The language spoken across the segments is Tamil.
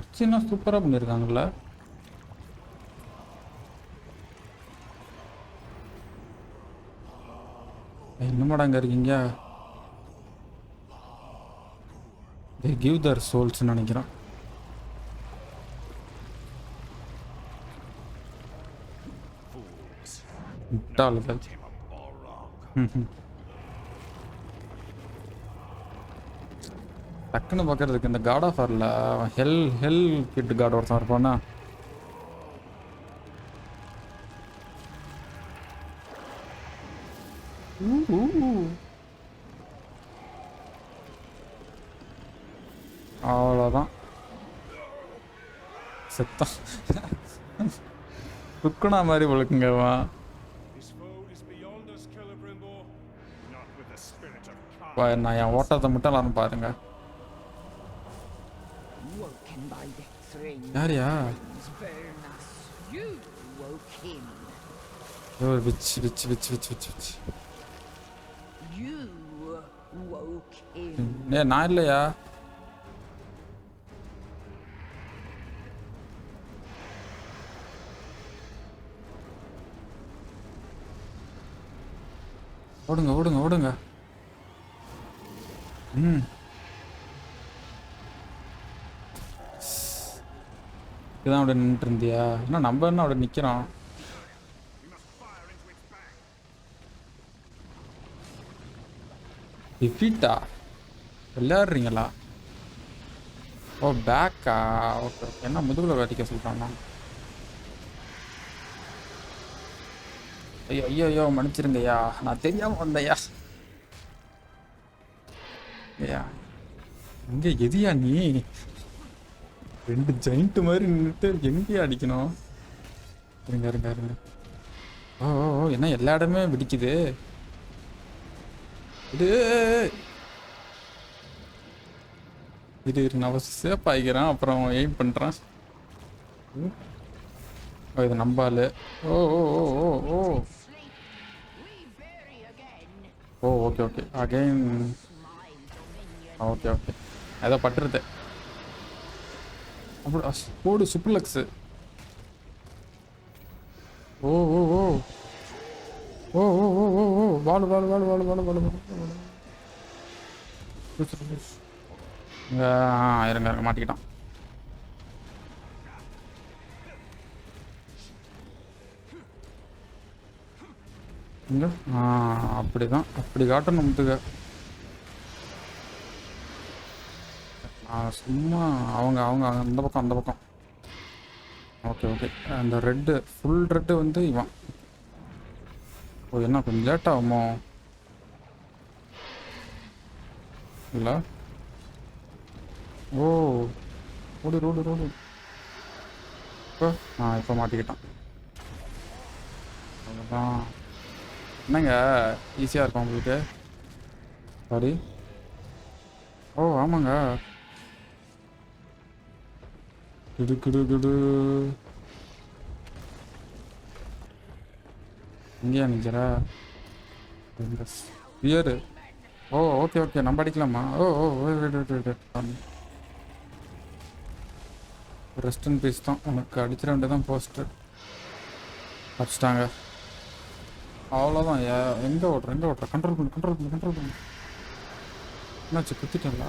அர்ச்சனா சூப்பராக பண்ணியிருக்காங்கல்ல என்னமாடா அங்கே இருக்கீங்க? தே கிவ் தர் சோல்ஸ்ன்னு நினைக்கிறேன். முட்டாளுகள் ம் ம் டக்குன்னு பார்க்கறதுக்கு இந்த காட் ஆஃப் ஆரில் ஹெல் ஹெல் கிட் காட் ஒருத்தன் இருப்பானா? அவ்வளோதான் செத்தான் ருக்குனா மாதிரி ஒழுக்குங்கம்மா நான் என் ஓட்டத்தை மட்டும் எல்லாரும் பாருங்கள் யாரியா? ஒரு விச்சு விச்சு விச்சு விச்சு விச்சு விச்சு. ஏ நான் இல்லையா? ஓடுங்க ஓடுங்க ஓடுங்க. ம். இதுதான் அப்படி நின்றுட்டு இருந்தியா என்ன நம்ம என்ன அப்படி நிற்கிறோம் டிஃபீட்டா விளையாடுறீங்களா? ஓ பேக்கா? Okay okay. என்ன முதுகுல வேட்டிக்க சொல்லிட்டானா ஐயோ ஐயோ ஐயோ மன்னிச்சிருங்கய்யா. நான் தெரியாமல் வந்தையா ஐயா இங்கே எதியா நீ? ரெண்டு ஜெயிண்ட் மாதிரி நின்றுட்டு எங்கேயும் அடிக்கணும்? இருங்க இருங்க இருங்க. ஓ ஓ, ஓ என்ன எல்லா இடமே பிடிக்குது இது இது இரு, நான் சேஃப் அப்புறம் எய்ம் பண்ணுறேன் ஓ இது நம்பால் ஓ ஓ ஓ ஓ ஓ. ஓ okay okay again okay okay ஏதோ பட்டுருது. அப்படி போடு சுப்புலக்ஸு. ஓ ஓ ஓ. ஓ ஓ ஓ ஓ ஓ. வாழு வாழு வாழு வாழு வாழு வாழு வாழு வாழு ஆ இருங்க இருங்க மாட்டிக்கிட்டான். ஆ அப்படிதான். அப்படி காட்டணும் முத்துக்க நான் சும்மா அவங்க அவங்க அந்த பக்கம் அந்த பக்கம். ஓகே ஓகே அந்த ரெட்டு ஃபுல் ரெட்டு வந்து இவன். ஓ என்ன கொஞ்சம் லேட் ஆகுமோ? இல்லை? ஓ ஓடு ரோடு ரோடு இப்போ? ஆ இப்போ மாட்டிக்கிட்டான். அவ்வளோதான் என்னங்க? ஈஸியாக இருக்கும் உங்களுக்கு? சாரி ஓ ஆமாங்க. கிடு கிடு கிடு இங்கேயா நிற்கிறா இந்த ஸ்பியரு ஓ ஓகே ஓகே நம்ம அடிக்கலாமா? ஓ ஓ ரெஸ்ட் அண்ட் பீஸ் தான். உனக்கு அடிச்சிட வேண்டியதான் போஸ்டர் அடிச்சிட்டாங்க. அவ்வளோதான் எங்கே ஓட்டுற? எங்கே ஓட்டுற? கண்ட்ரோல் பண்ணு கண்ட்ரோல் பண்ணு கண்ட்ரோல் பண்ணு. என்னாச்சு? குத்திட்டேன்ல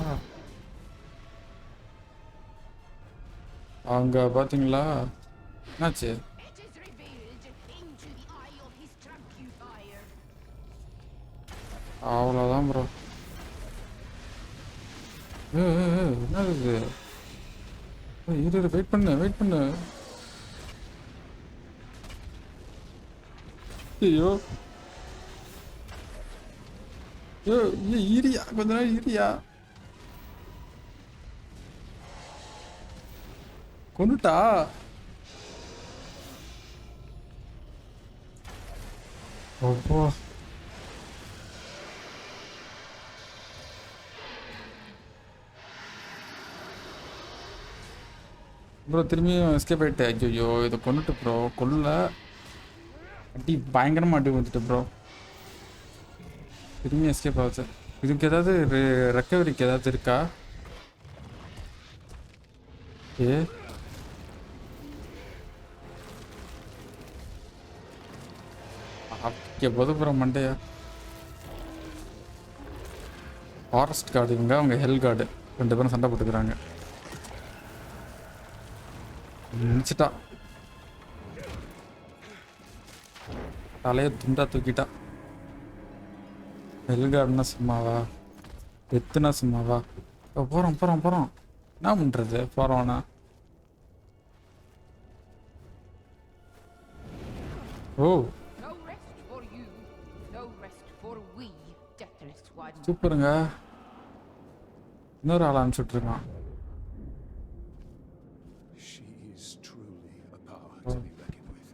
அங்கே பார்த்தீங்களா என்னாச்சு? அவ்வளோதான் ப்ரோ என்ன இது? இரு இரு வெயிட் பண்ணு வெயிட் பண்ணு. ஐயோ. ஐயோ இரியா கொஞ்ச நாள் இரியா. கொண்டுட்டா? ஓப்போ ப்ரோ திரும்பியும் எஸ்கேப் ஆயிட்டு ஐயோ இதை கொண்டுட்டு ப்ரோ கொல்ல. அடி பயங்கரமாக அடி வந்துட்டு ப்ரோ. திரும்பி எஸ்கேப் ஆகுது இதுக்கு ஏதாவது ரெக்கவரிக்கு ஏதாவது இருக்கா? ஏ? போது அப்புறம் மண்டையா ஃபாரஸ்ட் கார்டு இவங்க அவங்க ஹெல் கார்டு ரெண்டு பேரும் சண்டை போட்டுக்கிறாங்க. நினச்சிட்டா தலையை துண்டா தூக்கிட்டா. ஹெல் கார்டுனா சும்மாவா? எத்துனா சும்மாவா? இப்போ போகிறோம் போகிறோம் போகிறோம் என்ன பண்ணுறது போகிறோம்னா ஓ. சூப்பருங்க இன்னொரு ஆள் அனுப்பிச்சுட்ருக்கான் She is truly a power to be reckoned with.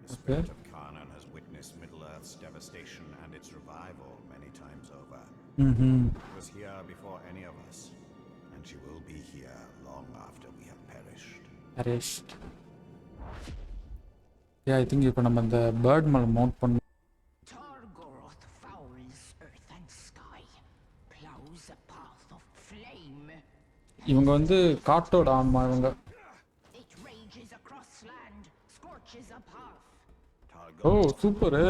The Okay. spirit of Kanan has witnessed Middle Earth's devastation and its revival many times over. ம் She was here before any of us, and she will be here long after we have perished. Arrest uh I think இப்போ நம்ம இந்த பேர்ட் மேலே மவுண்ட் பண்ண இவங்க வந்து காட்டோட ஆன்மா இவங்க. ஓ சூப்பரு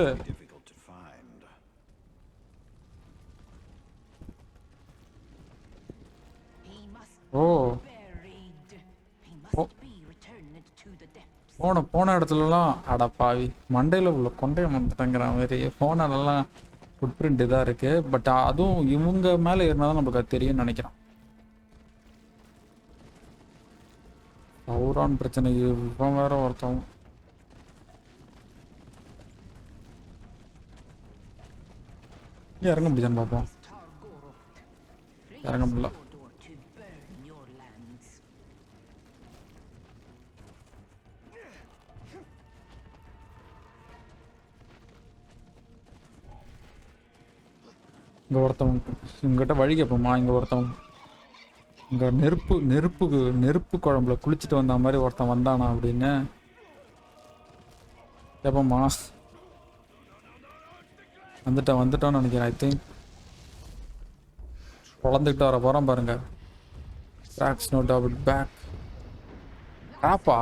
ஓ. போன போன இடத்துலலாம் அட பாவி மண்டையில் உள்ள கொண்டைய வந்துட்டேங்கிற மாதிரி ஃபோனெல்லாம் ஃபுட் பிரிண்ட் இதாக இருக்குது பட் அதுவும் இவங்க மேலே இருந்தால் தான் நமக்கு அது தெரியும்னு நினைக்கிறேன். சௌரான் பிரச்சனை இவன் வேற ஒருத்தவங்க இறங்க முடியுதான்னு பார்ப்போம். இறங்க முடியல. இங்கே ஒருத்தவங்க இவங்ககிட்ட வழி கேட்போமா இங்கே ஒருத்தவங்க. இங்கே நெருப்பு நெருப்பு நெருப்பு குழம்புல குளிச்சுட்டு வந்த மாதிரி ஒருத்தன் வந்தானா அப்படின்னு கேட்போம்மா வந்துட்டான் வந்துட்டான்னு நினைக்கிறேன் ஐ திங்க் குழந்துக்கிட்டு வர போகிறோம் பாருங்கள் கிராக்ஸ் நோ டபுள் பேக் ஆப்பா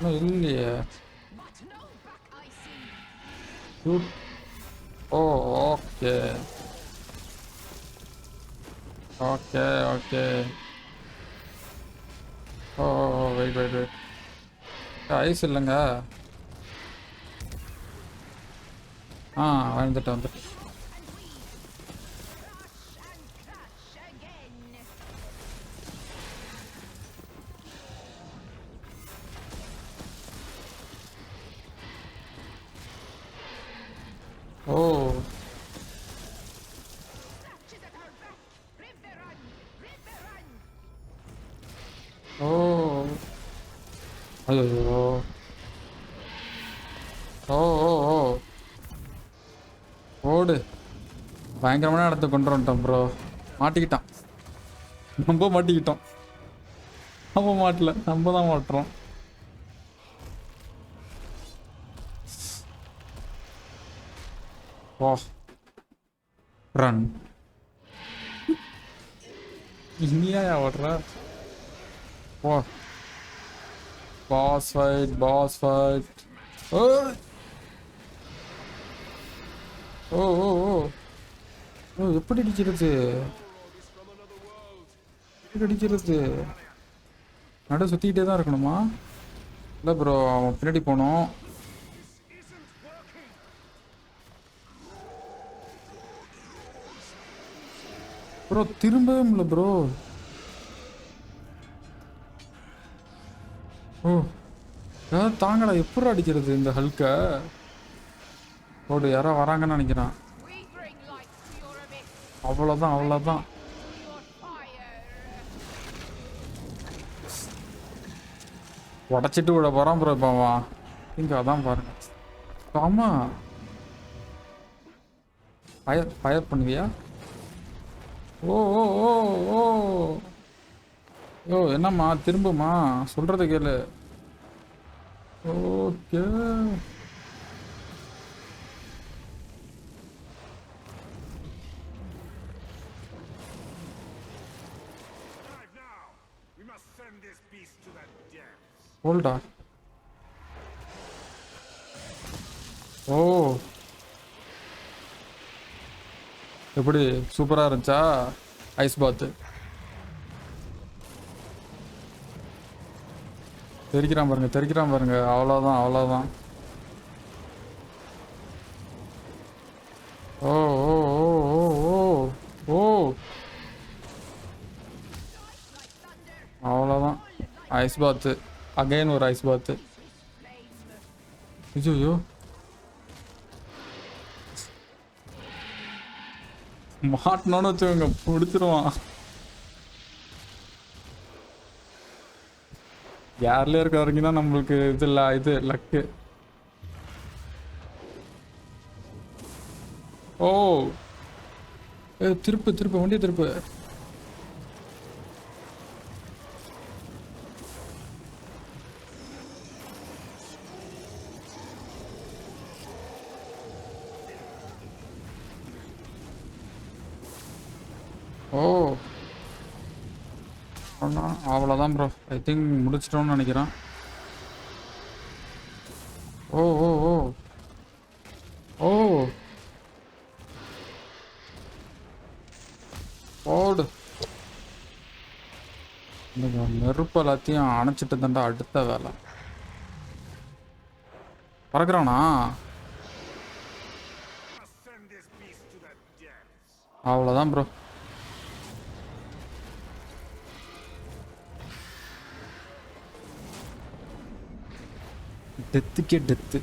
இன்னும் இல்லையே but ஓ ஓகே ஓகே ஓகே ஓ வெயிட் வெயிட் வெயிட் ஐஸ் இல்லைங்க. ஆ வந்துட்டு வந்துட்டு ஓ. Oh. at ஓ. ஐயோ ஓ ஓ ஓ. ஓடு. பயங்கரமான இடத்த கொண்டு வந்துட்டான் ப்ரோ மாட்டிக்கிட்டான். நம்ம மாட்டிக்கிட்டோம். நம்ம மாட்டல. நம்ம தான் மாட்டுறோம். ஓ ரன் இனியா ஓடுற ஓ பாஸ் ஃபைட் பாஸ் ஃபைட் ஓ ஓ ஓ ஓ ஓ எப்படி அடிக்கிறது எப்படி அடிக்கிறது நடு சுற்றிக்கிட்டே தான் இருக்கணுமா? இல்லை ப்ரோ அவன் பின்னாடி போனோம். ப்ரோ திரும்பவே முடியல ப்ரோ ஓ ஏதாவது தாங்கடா. எப்படி அடிக்கிறது இந்த ஹல்கை ஓடு யாரோ வராங்கன்னு நினைக்கிறான். அவ்வளோதான் அவ்வளோதான் உடச்சிட்டு விட போகிறான் ப்ரோ இப்போ அவன். இங்கே அதான் பாருங்க. ஆமாம் ஃபயர் ஃபயர் பண்ணுவியா? ஓ ஓ ஓ ஓ. என்னம்மா திரும்புமா? சொல்கிறத கேளு. ஓகே. Hold ஓ. எப்படி சூப்பராக இருந்துச்சா? ஐஸ் பாத்து தெரிக்கிறான் பாருங்க தெரிக்கிறான் பாருங்க. அவ்வளோதான் அவ்வளோதான் ஓ ஓ ஓ ஓ ஓ அவ்வளோதான் ஐஸ் பாத்து அகைன் ஒரு ஐஸ் பாத்து ஐயோ மாட்டினோன்னு வச்சுக்கோங்க பிடிச்சிருவான். யார்லயே இருக்க வரைக்கும் தான் நம்மளுக்கு இது இல்லை இது லக்கு ஓ. திருப்பு திருப்பு வண்டியை திருப்பு. ஓ. அண்ணா அவ்வளோதான் ப்ரோ ஐ திங்க் முடிச்சிட்டோம்னு நினைக்கிறேன். ஓ ஓ ஓ. ஓ. ஓடு இந்த நெருப்பு எல்லாத்தையும் அணைச்சிட்டு தண்டா அடுத்த வேலை. பறக்குறானா? அவ்வளோதான் ப்ரோ டெத்துக்கே டெத்து.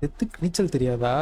டெத்துக்கு நீச்சல் தெரியாதா?